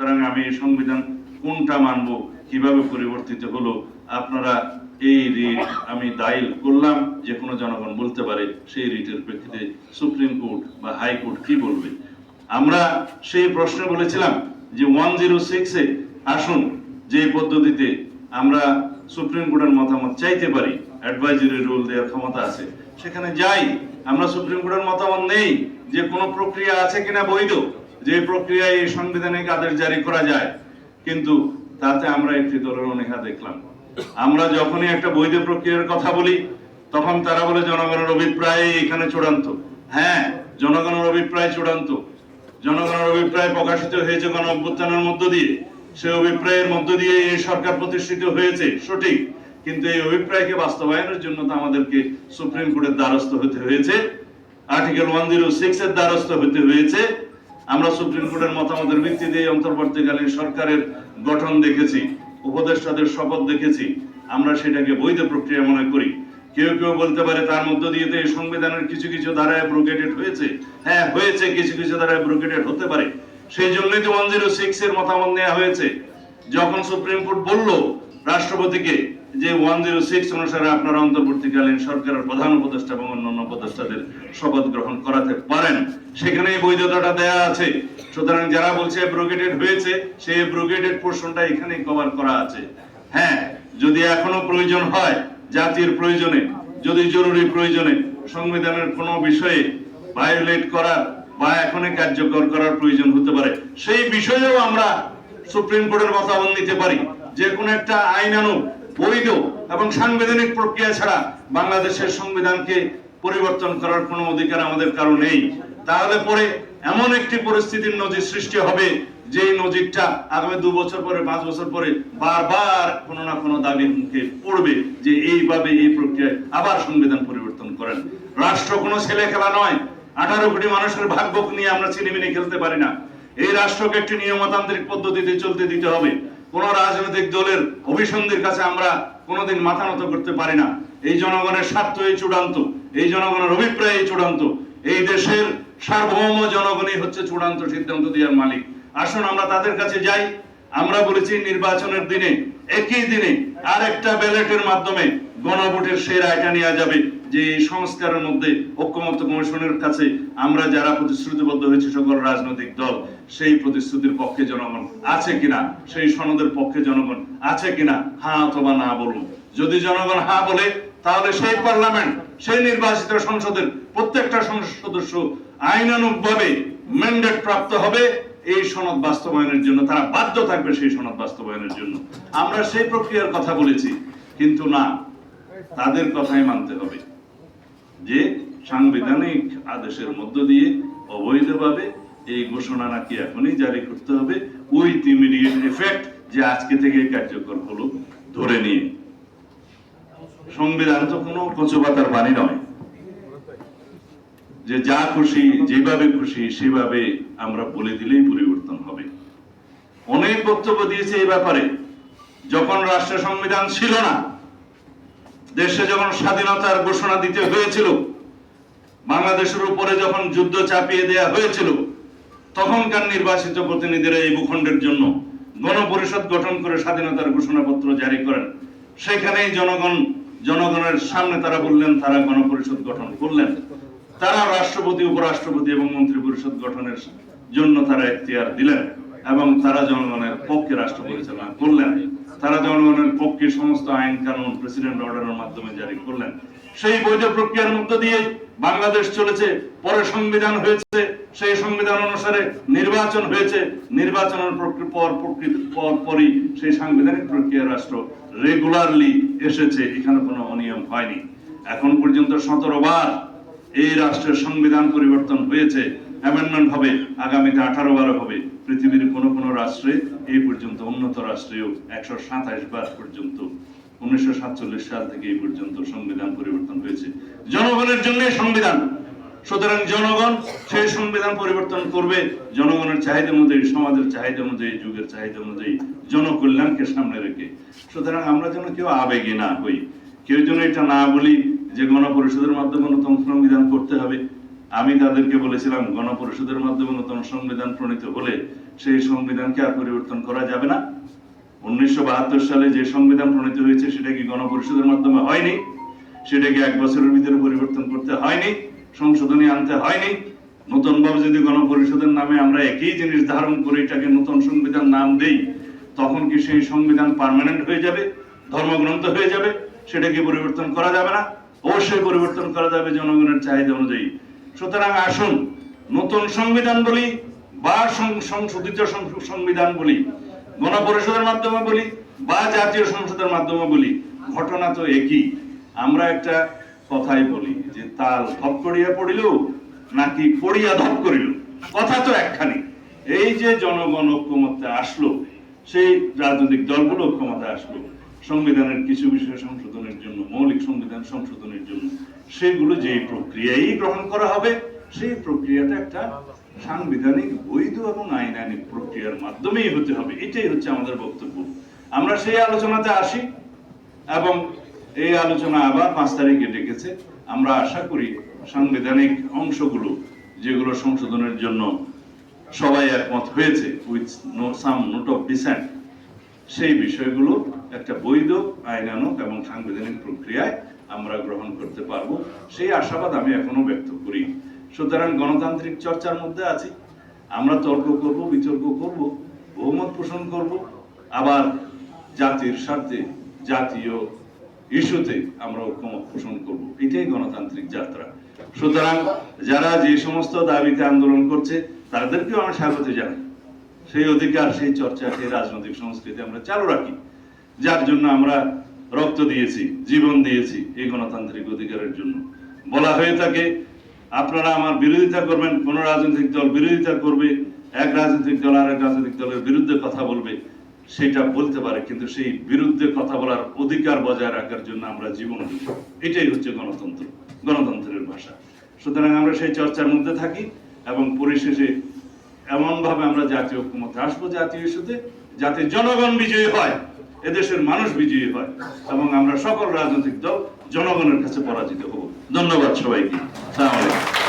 সুতরাং আমি এই সংবিধান কোনটা মানব, কীভাবে পরিবর্তিত হলো, আপনারা এই রিট আমি দায়ল করলাম, যে কোনো জনগণ বলতে পারে সেই রিটের প্রেক্ষিতে সুপ্রিম কোর্ট বা হাইকোর্ট কি বলবে। আমরা সেই প্রশ্নে বলেছিলাম যে ওয়ান জিরো সিক্সে আসুন, যে পদ্ধতিতে আমরা সুপ্রিম কোর্টের মতামত চাইতে পারি, অ্যাডভাইজারি রুল দেওয়ার ক্ষমতা আছে, সেখানে যাই, আমরা সুপ্রিম কোর্টের মতামত নেই যে কোনো প্রক্রিয়া আছে কিনা বৈধ। যে প্রক্রিয়ায় এই সাংবিধানিক আদেশ জারি করা যায়, কিন্তু তাতে আমরা একটি দলের অনীহা দেখলাম। আমরা যখনই একটা বৈধ প্রক্রিয়ার কথা বলি, তখন তারা বলে জনগণের অভিপ্রায় এখানে চূড়ান্ত। হ্যাঁ জনগণের অভিপ্রায় চূড়ান্ত। জনগণের অভিপ্রায় প্রকাশিত হয়েছে গণ অভ্যুত্থানের মধ্য দিয়ে। সে অভিপ্রায়ের মধ্য দিয়ে এই সরকার প্রতিষ্ঠিত হয়েছে, সঠিক। কিন্তু এই অভিপ্রায়কে বাস্তবায়নের জন্য তো আমাদেরকে সুপ্রিম কোর্টের দ্বারস্থ হতে হয়েছে, আর্টিকেল ওয়ান জিরো সিক্স এর দ্বারস্থ হতে হয়েছে। আমরা সুপ্রিম কোর্টের মতামতের ভিত্তিতে অন্তর্বর্তীকালীন সরকারের গঠন দেখেছি, উপদেষ্টাদের শপথ দেখেছি, আমরা সেটাকে বৈধ প্রক্রিয়া মনে করি। কেউ কেউ বলতে পারে তার মধ্য দিয়ে তো এই সংবিধানের কিছু কিছু ধারায় ব্রোকেটেড হয়েছে। হ্যাঁ হয়েছে, কিছু কিছু ধারায় ব্রোকেটেড হতে পারে। সেই জন্যই তো ওয়ান জিরো সিক্স এর মতামত নেওয়া হয়েছে। যখন সুপ্রিম কোর্ট বলল রাষ্ট্রপতিকে যে ওয়ান জিরো সিক্স অনুসারে আপনারা অন্তর্বর্তীকালীন সরকারের প্রধান উপদেষ্টা এবং অন্যান্য উপদেষ্টাদের শপথ গ্রহণ করাতে পারেন। সেখানে বৈধতাটা দেয়া আছে। সুতরাং যারা বলছে ব্রোকেটেড হয়েছে, সেই ব্রোকেটেড পোর্শনটা এখানেই কভার করা আছে। হ্যাঁ যদি এখনও প্রয়োজন হয়, জাতির প্রয়োজনে, যদি জরুরি প্রয়োজনে, সংবিধানের কোনো বিষয়ে ভায়োলেট করার বা এখনই কার্যকর করার প্রয়োজন হতে পারে। সেই বিষয়েও আমরা সুপ্রিম কোর্টের মতামত নিতে পারি। যে কোনো একটা আইনানুগ বৈধ এবং সাংবিধানিক প্রক্রিয়া ছাড়া বাংলাদেশের সংবিধানকে পরিবর্তন করার কোনো অধিকার আমাদের কারও নেই। তাহলে পরে এমন একটি পরিস্থিতির নজির সৃষ্টি হবে যে নজিরটা আগামী দু বছর পরে, পাঁচ বছর পরে বারবার কোনো না কোনো দাবির মুখে পড়বে যে এইভাবে এই প্রক্রিয়ায় আবার সংবিধান পরিবর্তন করেন। রাষ্ট্র কোনো ছেলে খেলা নয়। আঠারো কোটি মানুষের ভাগ্য নিয়ে আমরা চিনিমিনি খেলতে পারি না। এই রাষ্ট্রকে একটি নিয়মতান্ত্রিক পদ্ধতিতে চলতে দিতে হবে। কোন রাজনৈতিক দলের অভিসন্ধির কাছে আমরা কোনোদিন মাথা নত করতে পারি না। এই জনগণের স্বার্থ এই চূড়ান্ত। এই জনগণের অভিপ্রায় এই চূড়ান্ত। এই দেশের সার্বভৌম জনগণই হচ্ছে চূড়ান্ত সিদ্ধান্ত দেওয়ার মালিক। আসুন আমরা তাদের কাছে যাই। আমরা বলেছি, নির্বাচনের দিনে, একই দিনে আরেকটা ব্যালটের মাধ্যমে গণভোটের সেই রায়টা নেওয়া যাবে। যে সংস্কারের মধ্যে ঐক্যমত্য কমিশনের কাছে আমরা যারা প্রতিশ্রুতিবদ্ধ হয়েছে সকল রাজনৈতিক দল, সেই প্রতিশ্রুতির পক্ষে জনগণ আছে কিনা, সেই সনদের পক্ষে জনগণ আছে কিনা হ্যাঁ অথবা না বলুন। যদি জনগণ হ্যাঁ বলে, তাহলে সেই পার্লামেন্ট, সেই নির্বাচিত সংসদের প্রত্যেকটা সংসদ সদস্য আইনানুগভাবে ম্যান্ডেট প্রাপ্ত হবে, এই সনদ বাস্তবায়নের জন্য তারা বাধ্য থাকবে সেই সনদ বাস্তবায়নের জন্য। আমরা সেই প্রক্রিয়ার কথা বলেছি, কিন্তু না, তাদের কথাই মানতে হবে। যে সাংবিধানিক আদেশের মধ্য দিয়ে অবৈধভাবে এই ঘোষণা নাকি এখনই জারি করতে হবে, উইথ ইমিডিয়েট এফেক্ট যে আজকে থেকে কার্যকর হলো ধরে নিয়ে। সংবিধান তো কোনো কচু পাতার বাণী নয়। যে যা খুশি, যেভাবে খুশি, সেভাবে আমরা বলে দিলেই পরিবর্তন হবে। অনেক বক্তব্য দিয়েছে এই ব্যাপারে। যখন রাষ্ট্র সংবিধান ছিল না দেশে যখন স্বাধীনতার ঘোষণা দিতে হয়েছিল, বাংলাদেশের উপরে যখন যুদ্ধ চাপিয়ে দেয়া হয়েছিল, তখনকার নির্বাচিত প্রতিনিধিরা এই ভূখণ্ডের জন্য গণপরিষদ গঠন করে স্বাধীনতার ঘোষণাপত্র জারি করেন। সেখানেই জনগণ, জনগণের সামনে তারা বললেন, তারা গণপরিষদ গঠন করলেন। তারা রাষ্ট্রপতি, উপরাষ্ট্রপতি এবং মন্ত্রী পরিষদ গঠনের জন্য তারা এখতিয়ার দিলেন এবং তারা জনগণের পক্ষে রাষ্ট্র পরিচালনা করলেন। তারা জনগণের পক্ষে সমস্ত আইন কানুন প্রেসিডেন্ট অর্ডারের মাধ্যমে জারি করলেন। সেই বৈধ প্রক্রিয়ার মধ্য দিয়ে বাংলাদেশ চলেছে, পরে সংবিধান হয়েছে, সেই সংবিধান অনুসারে নির্বাচন হয়েছে, নির্বাচনের পর পর পরই সেই সাংবিধানিক প্রক্রিয়া রাষ্ট্র রেগুলারলি এসেছে, এখানে কোনো অনিয়ম হয়নি। এখন পর্যন্ত সতেরো বার এই রাষ্ট্রের সংবিধান পরিবর্তন হয়েছে অ্যামেন্ডমেন্ট হবে আগামীতে আঠারো বার হবে। পৃথিবীর কোন কোন রাষ্ট্রে এই পর্যন্ত, উন্নত রাষ্ট্রেও একশো সাতাশ বার পর্যন্ত, উনিশশো সাতচল্লিশ সাল থেকে এই পর্যন্ত সংবিধান পরিবর্তন হয়েছে। জনগণের জন্য সংবিধান। সুতরাং জনগণ সেই সংবিধান পরিবর্তন করবে। জনগণের চাহিদা অনুযায়ী, সমাজের চাহিদা অনুযায়ী, যুগের চাহিদা অনুযায়ী জনকল্যাণকে সামনে রেখে। সুতরাং আমরা যেন কেউ আবেগে না হই। কেউ যেন এটা না বলি যে গণপরিষদের মাধ্যমে নতুন সংবিধান করতে হবে, আমি তাদেরকে বলেছিলাম গণপরিষদের মাধ্যমে নতুন সংবিধান প্রণীত হলে সেই সংবিধানকে আর পরিবর্তন করা যাবে না। উনিশশো বাহাত্তর সালে যে সংবিধান প্রণীত হয়েছে সেটা কি গণপরিষদের মাধ্যমে হয়নি? সেটাকে এক বছরের ভিতরে পরিবর্তন করতে হয়নি, সংশোধনী আনতে হয়নি। নতুন ভাবে যদি গণপরিষদের নামে আমরা একই জিনিস ধারণ করে এটাকে নতুন সংবিধান নাম দেই, তখন কি সেই সংবিধান পারমানেন্ট হয়ে যাবে, ধর্মগ্রন্থ হয়ে যাবে? সেটাকে পরিবর্তন করা যাবে না। অবশ্যই পরিবর্তন করা যাবে জনগণের চাহিদা অনুযায়ী। সুতরাং আসুন, নতুন সংবিধান বলি বা সংশোধিত সংবিধান বলি, গণপরিষদের মাধ্যমে বলি বা জাতীয় সংসদের মাধ্যমে বলি, ঘটনা তো একই। আমরা একটা কথাই বলি যে, তাল ধপ করিয়া পড়িল নাকি পড়িয়া ধপ করিল কথা তো একখানি। এই যে জনগণ ঐক্যমত্যে আসলো, সেই রাজনৈতিক দলগুলো ঐক্যমতে আসলো, সংবিধানের কিছু বিষয়ে সংশোধনের জন্য, মৌলিক সংবিধান সংশোধনের জন্য, সেগুলো যে প্রক্রিয়াই গ্রহণ করা হবে, সেই প্রক্রিয়াটা একটা সাংবিধানিক বৈধ এবং আইনানিক প্রক্রিয়ার মাধ্যমেই হতে হবে। এটাই হচ্ছে আমাদের বক্তব্য। আমরা সেই আলোচনাতে আসি এবং এই আলোচনা আবার পাঁচ তারিখে ডেকেছে। আমরা আশা করি সাংবিধানিক অংশগুলো, যেগুলো সংশোধনের জন্য সবাই একমত হয়েছে with no some note of dissent সেই বিষয়গুলো একটা বৈধ আইনানুক এবং সাংবিধানিক প্রক্রিয়ায় আমরা গ্রহণ করতে পারব। সেই আশাবাদ আমি এখনও ব্যক্ত করি। সুতরাং গণতান্ত্রিক চর্চার মধ্যে আছি। আমরা তর্ক করব, বিতর্ক করব, বহুমত পোষণ করব। আবার জাতির স্বার্থে, জাতীয় ইস্যুতে আমরা ঐক্যমত পোষণ করব। এটাই গণতান্ত্রিক যাত্রা। সুতরাং যারা যে সমস্ত দাবিতে আন্দোলন করছে, তাদেরকেও আমি স্বাগত জানাই। সেই অধিকার, সেই চর্চা, সেই রাজনৈতিক সংস্কৃতি আমরা চালু রাখি। যার জন্য আমরা রক্ত দিয়েছি, জীবন দিয়েছি এই গণতান্ত্রিক অধিকারের জন্য। বলা হয়ে থাকে, আপনারা আমার বিরোধিতা করবেন, কোন রাজনৈতিক দল বিরোধিতা করবে, এক রাজনৈতিক দল আর এক রাজনৈতিক দলের বিরুদ্ধে কথা বলবে, সেটা বলতে পারে, কিন্তু সেই বিরুদ্ধে কথা বলার অধিকার বজায় রাখার জন্য আমরা জীবন এটাই হচ্ছে গণতন্ত্র, গণতন্ত্রের ভাষা। সুতরাং আমরা সেই চর্চার মধ্যে থাকি এবং পরিশেষে এমন ভাবে আমরা জাতীয় ক্ষমতা আসব, জাতীয় ইস্যুতে, যাতে জনগণ বিজয়ী হয়, এদেশের মানুষ বিজয়ী হয়, এবং আমরা সকল রাজনৈতিক দল জনগণের কাছে পরাজিত হব। ধন্যবাদ সবাইকে। সালাম আলাইকুম।